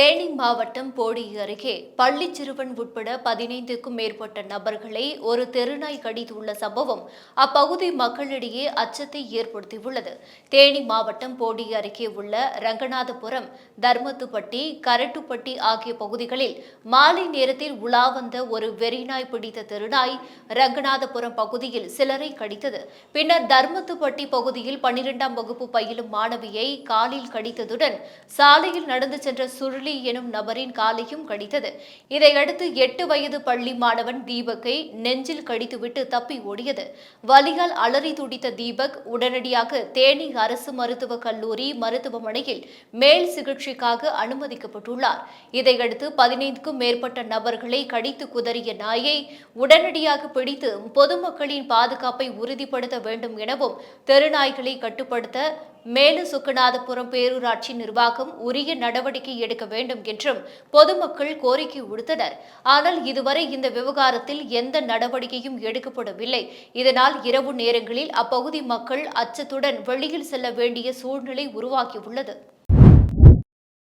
Theni மாவட்டம் போடி அருகே பள்ளி சிறுவன் உட்பட பதினைந்துக்கும் மேற்பட்ட நபர்களை ஒரு தெருநாய் கடித்துள்ள சம்பவம் அப்பகுதி மக்களிடையே அச்சத்தை ஏற்படுத்தியுள்ளது. தேனி மாவட்டம் போடி அருகே உள்ள ரங்கநாதபுரம் தர்மத்துப்பட்டி கரட்டுப்பட்டி ஆகிய பகுதிகளில் மாலை நேரத்தில் உலா வந்த ஒரு வெறிநாய் பிடித்த தெருநாய் ரங்கநாதபுரம் பகுதியில் சிலரை கடித்தது. பின்னர் தர்மத்துப்பட்டி பகுதியில் பன்னிரெண்டாம் வகுப்பு பயிலும் மாணவியை காலில் கடித்ததுடன் சாலையில் நடந்து சென்ற சுருளி எனும் நபரின் காலையும் கடித்தது. இதையடுத்து எட்டு வயது பள்ளி மாணவன் தீபக்கை நெஞ்சில் கடித்துவிட்டு தப்பி ஓடியது. வலியால் அலறி துடித்த தீபக் உடனடியாக தேனி அரசு மருத்துவக் கல்லூரி மருத்துவமனையில் மேல் சிகிச்சைக்காக அனுமதிக்கப்பட்டுள்ளார். இதையடுத்து பதினைந்துக்கும் மேற்பட்ட நபர்களை கடித்து குதறிய நாயை உடனடியாக பிடித்து பொதுமக்களின் பாதுகாப்பை உறுதிப்படுத்த வேண்டும் எனவும் தெருநாய்களை கட்டுப்படுத்த மேலு சுக்கநாதபுரம் பேரூராட்சி நிர்வாகம் உரிய நடவடிக்கை எடுக்க வேண்டும் என்றும் பொதுமக்கள் கோரிக்கை விடுத்தனர். ஆனால் இதுவரை இந்த விவகாரத்தில் எந்த நடவடிக்கையும் எடுக்கப்படவில்லை. இதனால் இரவு நேரங்களில் அப்பகுதி மக்கள் அச்சத்துடன் வெளியில் செல்ல வேண்டிய சூழ்நிலை உருவாகியுள்ளது.